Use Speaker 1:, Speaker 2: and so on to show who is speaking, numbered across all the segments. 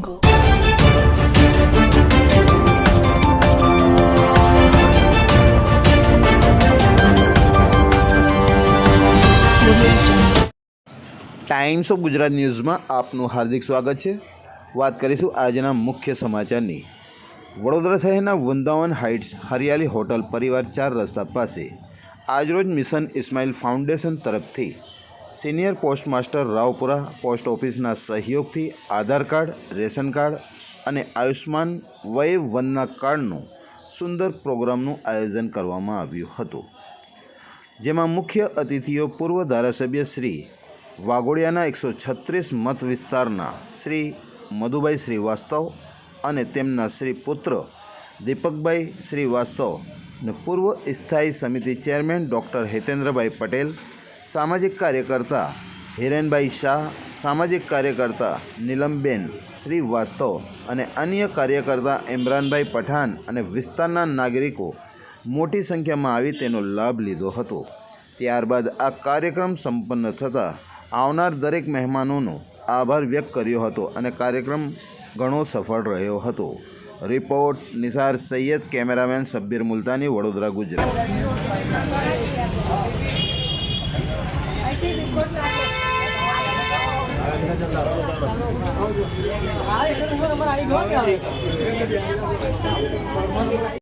Speaker 1: Go.
Speaker 2: Times of Gujarat ન્યૂઝમાં આપનું હાર્દિક સ્વાગત છે. વાત કરીશું આજના મુખ્ય સમાચારની. વડોદરા શહેરના વૃંદાવન હાઇટ્સ હરિયાળી હોટલ પરિવાર ચાર રસ્તા પાસે. આજરોજ મિશન ઇસ્માઇલ ફાઉન્ડેશન તરફથી સિનિયર પોસ્ટમાસ્ટર રાવપુરા પોસ્ટ ઓફિસના સહયોગથી આધાર કાર્ડ, રેશન કાર્ડ અને આયુષ્માન વય વનના કાર્ડનું સુંદર પ્રોગ્રામનું આયોજન કરવામાં આવ્યું હતું. જેમાં મુખ્ય અતિથિઓ પૂર્વ ધારાસભ્ય શ્રી વાઘોડિયાના એકસો છત્રીસ મત વિસ્તારના શ્રી મધુભાઈ શ્રીવાસ્તવ અને તેમના શ્રી પુત્ર દીપકભાઈ શ્રીવાસ્તવ અને પૂર્વ સ્થાયી સમિતિ ચેરમેન ડૉક્ટર હિતેન્દ્રભાઈ પટેલ સામાજિક કાર્યકર્તા હિરેનભાઈ શાહ, સામાજિક કાર્યકર્તા નીલમબેન શ્રીવાસ્તવ અને અન્ય કાર્યકર્તા ઇમરાનભાઈ પઠાણ અને વિસ્તારના નાગરિકો મોટી સંખ્યામાં આવી તેનો લાભ લીધો હતો. ત્યારબાદ આ કાર્યક્રમ સંપન્ન થતાં આવનાર દરેક મહેમાનોનો આભાર વ્યક્ત કર્યો હતો અને કાર્યક્રમ ઘણો સફળ રહ્યો હતો. Report Nisar Sayyed cameraman Sabbir Multani, Vadodara, Gujarat. હા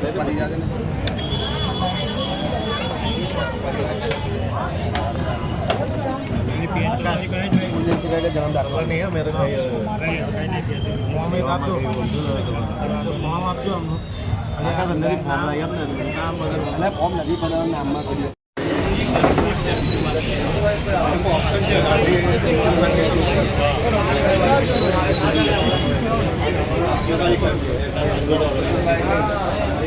Speaker 2: એનું બતાવી દે
Speaker 3: અને ફોર્મ નથી પણ નામમાં કર્યું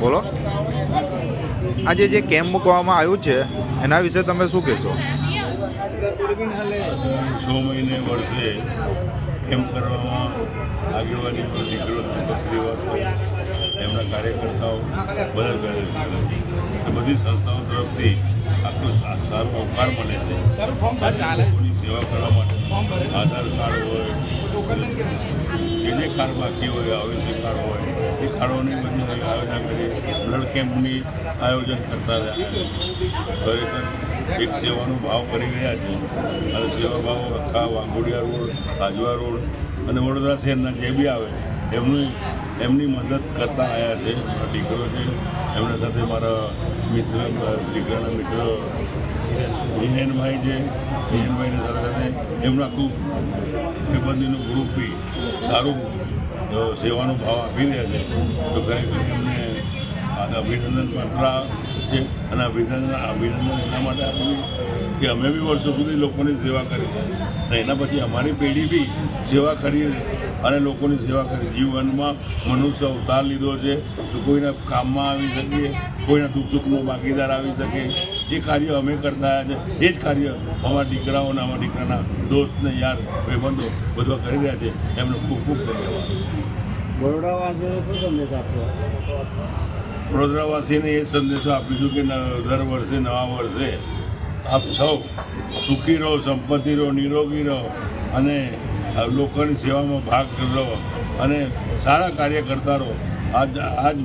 Speaker 2: બોલો.
Speaker 4: આજે જે કેમ્પ મૂકવામાં આવ્યું છે એના વિશે તમે શું કહેશો?
Speaker 5: છ મહિને વર્ષે કેમ્પ કરવામાં આગેવાની પર દીકરો એમના કાર્યકર્તાઓ બધા કરે બધી સંસ્થાઓ તરફથી આટલો સારો અવકાર મળે છે. લોકોની સેવા કરવા માટે. આધાર કાર્ડ હોય જેને કાર્ડ બાકી હોય આયુષ્ય કાર્ડ હોય કાર્ડોની બધી આયોજન કરી બ્લડ કેમ્પની આયોજન કરતા રહ્યા ખરેખર એક સેવાનો ભાવ કરી રહ્યા છે. અને સેવા ભાવ આખા વાંગોડિયા રોડ રાજવા રોડ અને વડોદરા શહેરના જે બી આવે, એમની એમની મદદ કરતા આવ્યા છે. મારા દીકરો છે. એમના સાથે મારા મિત્ર દીકરાના મિત્ર હિરેનભાઈ છે. હિરેનભાઈની સાથે સાથે એમનું આખું ભાઈબંધીનું ગ્રુપ બી સારું અ, સેવાનો ભાવ આપી રહ્યા છે. તો સાહેબ એમને અભિનંદન પાત્ર છે અને અભિનંદન અભિનંદન એના માટે આપું છું કે અમે બી વર્ષો સુધી લોકોની સેવા કરી. છે એના પછી અમારી પેઢી બી સેવા કરી અને લોકોની સેવા કરી. જીવનમાં મનુષ્ય અવતાર લીધો છે તો કોઈના કામમાં આવી શકીએ કોઈના દુઃખ સુખનો ભાગીદાર આવી શકે. એ કાર્ય અમે કરતા આવ્યા છે એ જ કાર્ય અમારા દીકરાઓના અમારા દીકરાના દોસ્તને યાર ભાઈબંધો બધા કરી રહ્યા છે. એમનો ખૂબ ખૂબ ધન્યવાદ.
Speaker 3: બરોડાવાસીઓને શું સંદેશ આપશો?
Speaker 5: વડોદરાવાસીને એ સંદેશો આપીશું કે દર વર્ષે નવા વર્ષે આપ સૌ સુખી રહો સંપત્તિ રહો નિરોગી રહો અને લોકોની સેવામાં ભાગ લો અને સારા કાર્ય કરતા રહો આજ આજ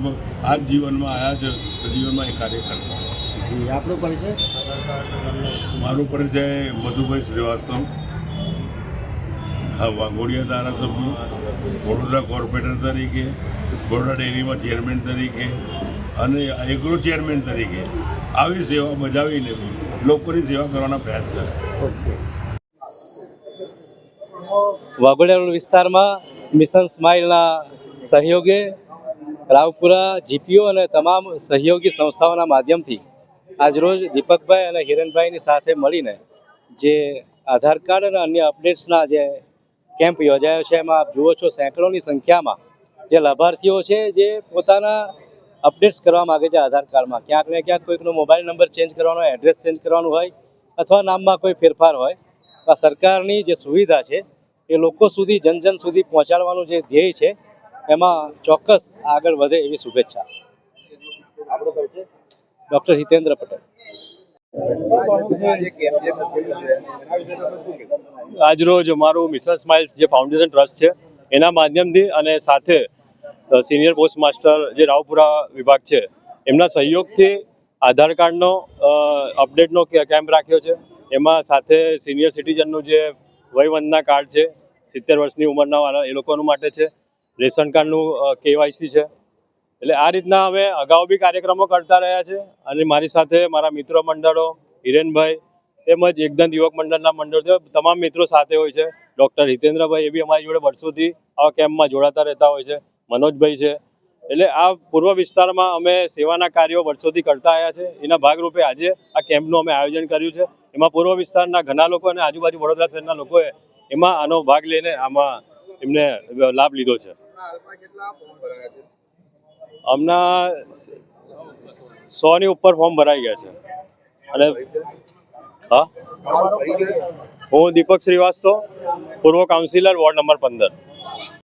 Speaker 5: આજ જીવનમાં આજ જીવનમાં એ કાર્ય કરતા.
Speaker 3: આપણો પરિચય
Speaker 5: મારું પરિચય મધુભાઈ શ્રીવાસ્તવ હા વાઘોડિયા ધારાસભ્ય વડોદરા કોર્પોરેટર તરીકે વડોદરા ડેરીમાં ચેરમેન તરીકે અને એગ્રો ચેરમેન તરીકે આવી સેવા બજાવીને લોકોની સેવા કરવાના પ્રયાસ કરે.
Speaker 3: ઓકે.
Speaker 1: વાઘોડિયા રોડ વિસ્તારમાં મિશન સ્માઇલના સહયોગે રાવપુરા જીપીઓ અને તમામ સહયોગી સંસ્થાઓના માધ્યમથી આજરોજ દીપકભાઈ અને હિરણભાઈની સાથે મળીને જે આધાર કાર્ડ અને અન્ય અપડેટ્સના જે કેમ્પ યોજાયો છે, એમાં આપ જુઓ છો સેંકડોની સંખ્યામાં જે લાભાર્થીઓ છે જે પોતાના અપડેટ્સ કરવા માગે છે આધાર કાર્ડમાં. ક્યાંક ને ક્યાંક કોઈકનો મોબાઈલ નંબર ચેન્જ કરવાનો એડ્રેસ ચેન્જ કરવાનું હોય અથવા નામમાં કોઈ ફેરફાર હોય આ સરકારની જે સુવિધા છે એ લોકો સુધી જન જન સુધી પહોંચાડવાનું જે ધ્યેય છે એમાં ચોક્કસ આગળ વધે એવી શુભેચ્છા. ડૉક્ટર હિતેન્દ્ર પટેલ.
Speaker 6: આજરોજ અમારું મિશન સ્માઇલ જે ફાઉન્ડેશન ટ્રસ્ટ છે એના માધ્યમથી અને સાથે સિનિયર પોસ્ટ માસ્ટર જે રાવપુરા વિભાગ છે એમના સહયોગથી આધાર કાર્ડનો અપડેટનો કેમ્પ રાખ્યો છે એમાં સાથે સિનિયર સિટીઝનનું જે વયવંદના કાર્ડ છે, સિત્તેર વર્ષની ઉંમરના એ લોકોનું માટે છે, રેશન કાર્ડનું કેવાયસી છે. એટલે આ રીતના અમે અગાઉ બી કાર્યક્રમો કરતા રહ્યા છે અને મારી સાથે મારા મિત્ર મંડળો, હિરેનભાઈ તેમજ એકદંત યુવક મંડળના મંડળ છે, તમામ મિત્રો સાથે હોય છે. ડૉક્ટર હિતેન્દ્રભાઈ એ બી અમારી જોડે વર્ષોથી આ કેમ્પમાં જોડાતા રહેતા હોય છે. મનોજભાઈ છે એટલે આ પૂર્વ વિસ્તારમાં અમે સેવાના કાર્યો વર્ષોથી કરતા આવ્યા છે. એના ભાગરૂપે આજે આ કેમ્પનું અમે આયોજન કર્યું છે. એમાં પૂર્વ વિસ્તારના ઘણા લોકો અને આજુબાજુ વડોદરા શહેરના લોકોએ એમાં આનો ભાગ લઈને આમાં એમને લાભ લીધો છે. હમણાં સોની ઉપર ફોર્મ ભરાઈ ગયા છે. અને હા? હું દીપક શ્રીવાસ્તવ પૂર્વ કાઉન્સિલર વોર્ડ નંબર પંદર.